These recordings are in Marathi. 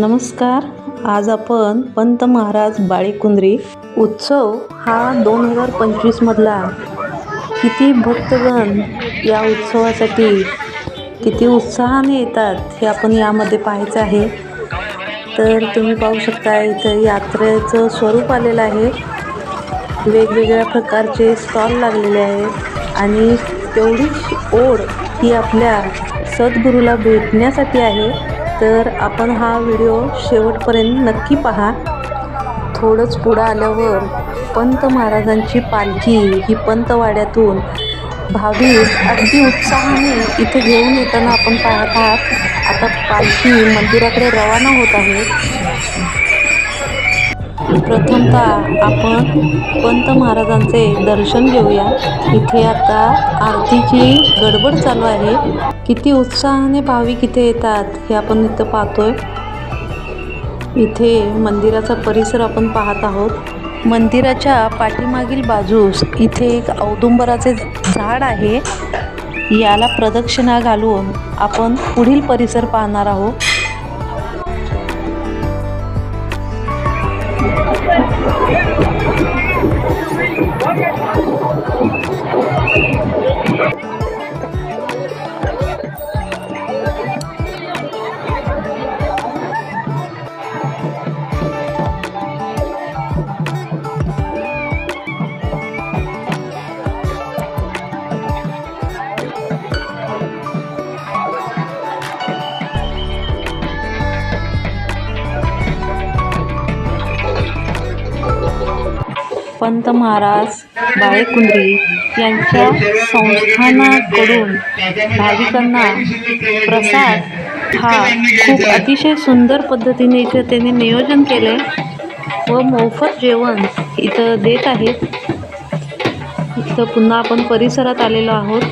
नमस्कार. आज आपण पंत महाराज बाळीकुंद्री उत्सव हा दोन हजार पंचवीसमधला किती भक्तगण या उत्सवासाठी किती उत्साहाने येतात हे आपण यामध्ये पाहायचं आहे. तर तुम्ही पाहू शकता इथं यात्रेचं स्वरूप आलेलं आहे. वेगवेगळ्या प्रकारचे स्टॉल लागलेले आहेत आणि तेवढीच ओढ ही आपल्या सद्गुरूला भेटण्यासाठी आहे. तर आपण हा व्हिडिओ शेवटपर्यंत नक्की पहा. थोडंच पुढं आल्यावर पंत महाराजांची पालखी ही पंतवाड्यातून भाविक अगदी उत्साहाने इथे घेऊन येताना आपण पाहत आहात. आता पालखी मंदिराकडे रवाना होत आहे. प्रथमतः आपण पंत महाराजांचे दर्शन घेऊया. इथे आता आरतीची गडबड चालू आहे. किती उत्साहाने भाविक इथे येतात हे आपण इथं पाहतोय. इथे मंदिराचा परिसर आपण पाहत आहोत. मंदिराच्या पाठीमागील बाजूस इथे एक औदुंबराचे झाड आहे. याला प्रदक्षिणा घालून आपण पुढील परिसर पाहणार आहोत. पंत महाराज बाळेकुंद्री यांच्या संस्थानाकडून भाविकांना प्रसाद हा खूप अतिशय सुंदर पद्धतीने इथं त्यांनी नियोजन केले व मोफत जेवण इथं देत आहेत. इथं पुन्हा आपण परिसरात आलेलो आहोत.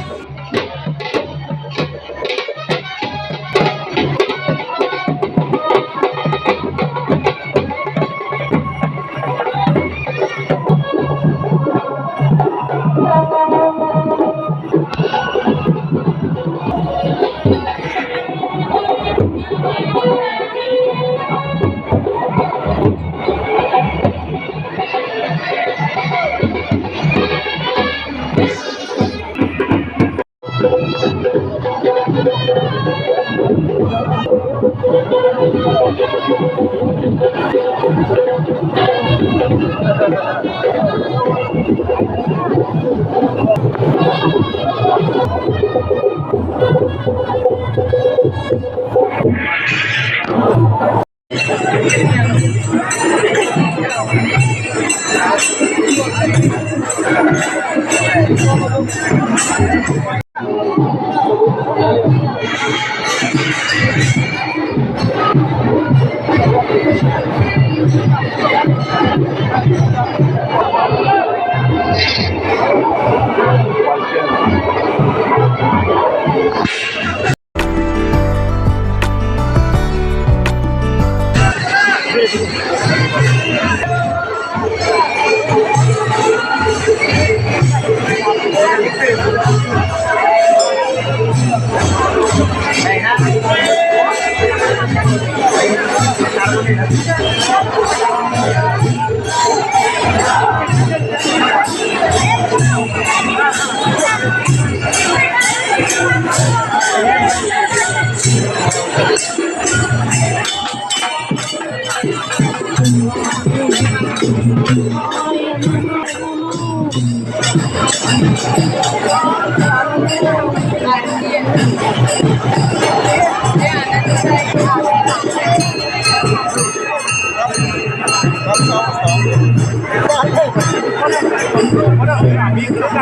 I'm sorry.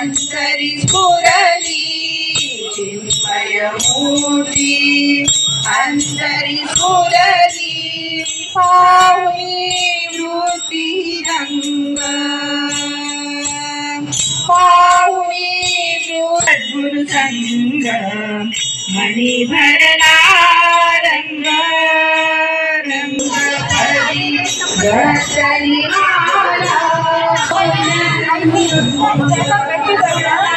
ಅಂತರಿ ಸ್ಫುರಲಿ ಚಿನ್ಮಯ ಮೂರ್ತಿ ಅಂತರಿ ಸ್ಫುರಲಿ ಪಾವೇ ವೃತ್ತಿ ರಂಗ ಪಾವೇ ಗುರು ಸಂಗ ಮಣಿಭರಲಾರಂಗ ರಂಗ ಹರಿ ಗರಿ Bisa jadi.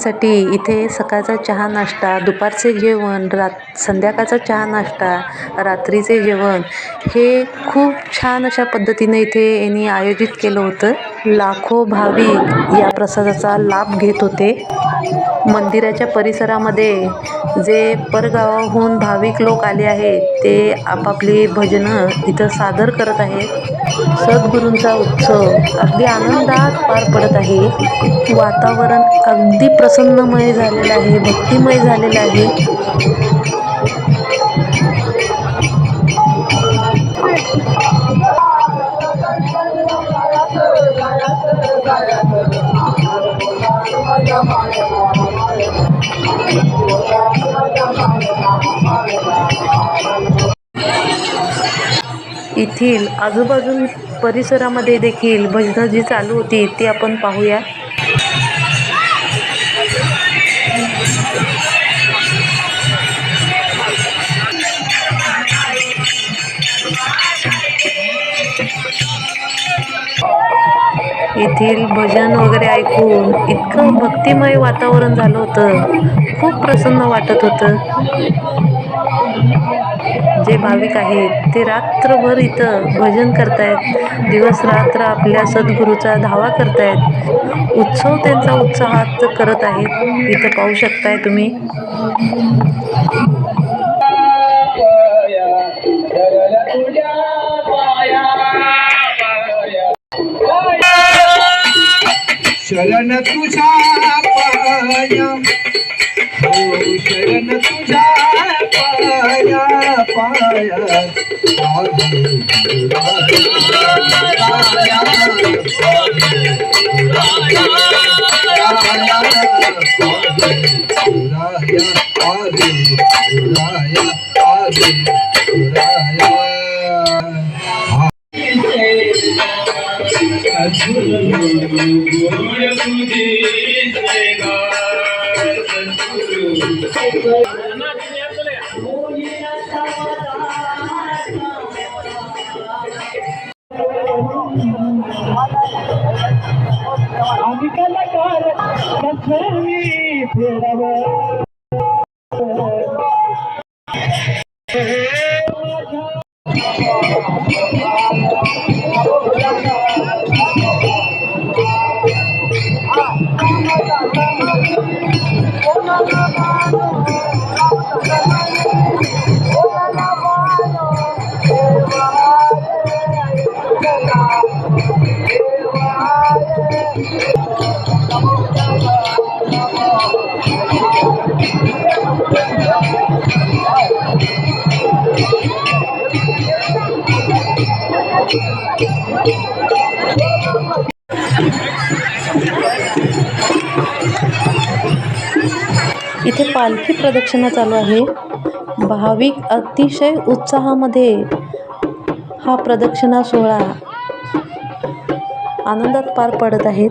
मुलांसाठी इथे सकाळचा चहा नाश्ता दुपारचे जेवण रात संध्याकाळचा चहा नाश्ता रात्रीचे जेवण हे खूप छान अशा पद्धतीने इथे यांनी आयोजित केलं होतं. लाखो भाविक या प्रसादाचा लाभ घेत होते. मंदिराच्या परिसरामध्ये जे परगावाहून भाविक लोक आले आहेत ते आपापली भजनं इथं सादर करत आहेत. सद्गुरूंचा उत्सव अगदी आनंदात पार पडत आहे. वातावरण अगदी प्रसन्नमय झालेलं आहे भक्तिमय झालेलं आहे. येथील आजूबाजू परिसरामध्ये देखील भजनं जी चालू होती ती आपण पाहूया. येथील भजन वगैरे ऐकून इतकं भक्तिमय वातावरण झालं होतं. खूप प्रसन्न वाटत होतं. जे भाविक आहेत ते रात्रभर इथं भजन करतायत. दिवस रात्र आपल्या सद्गुरूचा धावा करतायत. उत्सव त्यांचा उत्साहात करत आहेत. इथं पाहू शकताय तुम्ही. शरण तुझ्या पाया हो शरण तुझ्या पाया पाया ಸದ್ಗುರು इथे पालखी प्रदक्षिणा चालू आहे. भाविक अतिशय उत्साहामध्ये हा प्रदक्षिणा सोहळा आनंदात पार पडत आहेत.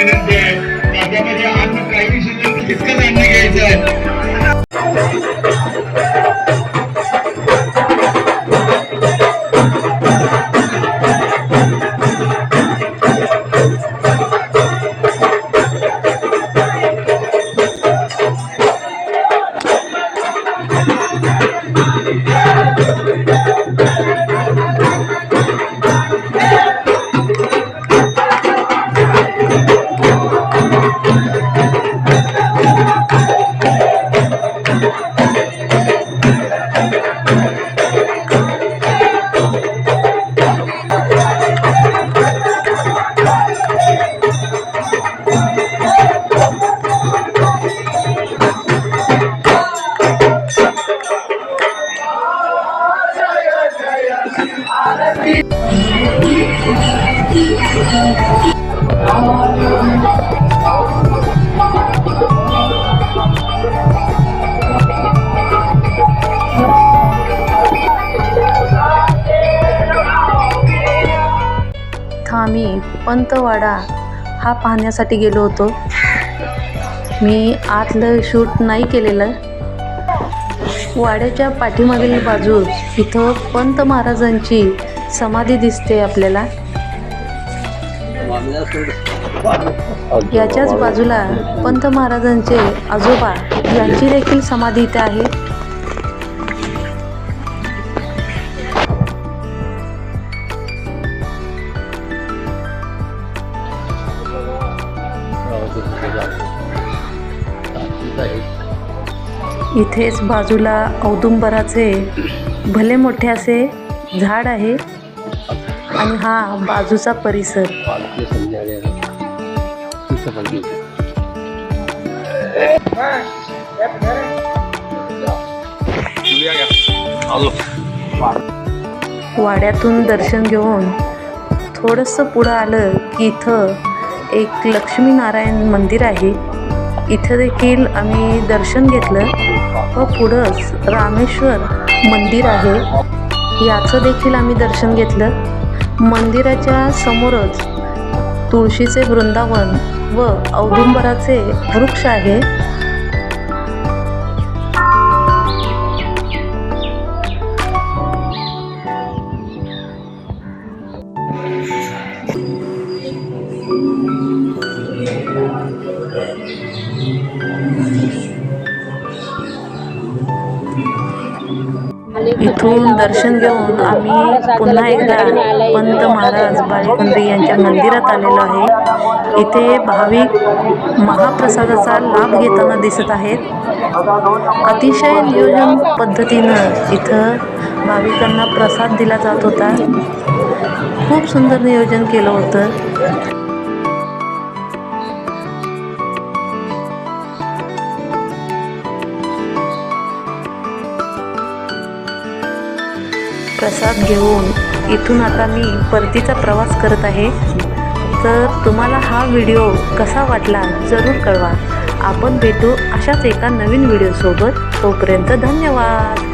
विनंती आहे. त्याच्यामध्ये अन्न काही शिल्लक तितकंच अन्न घ्यायचं आहे. पंतवाडा हा पाहण्यासाठी गेलो होतो. मी आतलं शूट नाही केलेलं. वाड्याच्या पाठीमागील बाजूस इथं पंत महाराजांची समाधी दिसते आपल्याला. याच्याच बाजूला पंत महाराजांचे आजोबा यांची देखील समाधी इथे आहे. इथेच बाजूला औदुंबराचे भले मोठे असे झाड आहे आणि हा बाजूचा परिसर. वाड्यातून दर्शन घेऊन थोडंसं पुढं आलं की इथं एक लक्ष्मीनारायण मंदिर आहे. इथं देखील आम्ही दर्शन घेतलं. व पुढंच रामेश्वर मंदिर आहे. याचं देखील आम्ही दर्शन घेतलं. मंदिराच्या समोरच तुळशीचे वृंदावन व औदुंबराचे वृक्ष आहे. तिथून दर्शन घेऊन आम्ही पुन्हा एकदा पंत महाराज बाळेकुंद्री यांच्या मंदिरात आलेलो आहे. इथे भाविक महाप्रसादाचा लाभ घेताना दिसत आहेत. अतिशय नियोजन पद्धतीनं इथं भाविकांना प्रसाद दिला जात होता. खूप सुंदर नियोजन केलं होतं. प्रसाद घेऊन इथून आता मी परतीचा प्रवास करत आहे. तर तुम्हाला हा व्हिडिओ कसा वाटला जरूर कळवा. आपण भेटू अशाच एका नवीन व्हिडिओसोबत. तोपर्यंत धन्यवाद.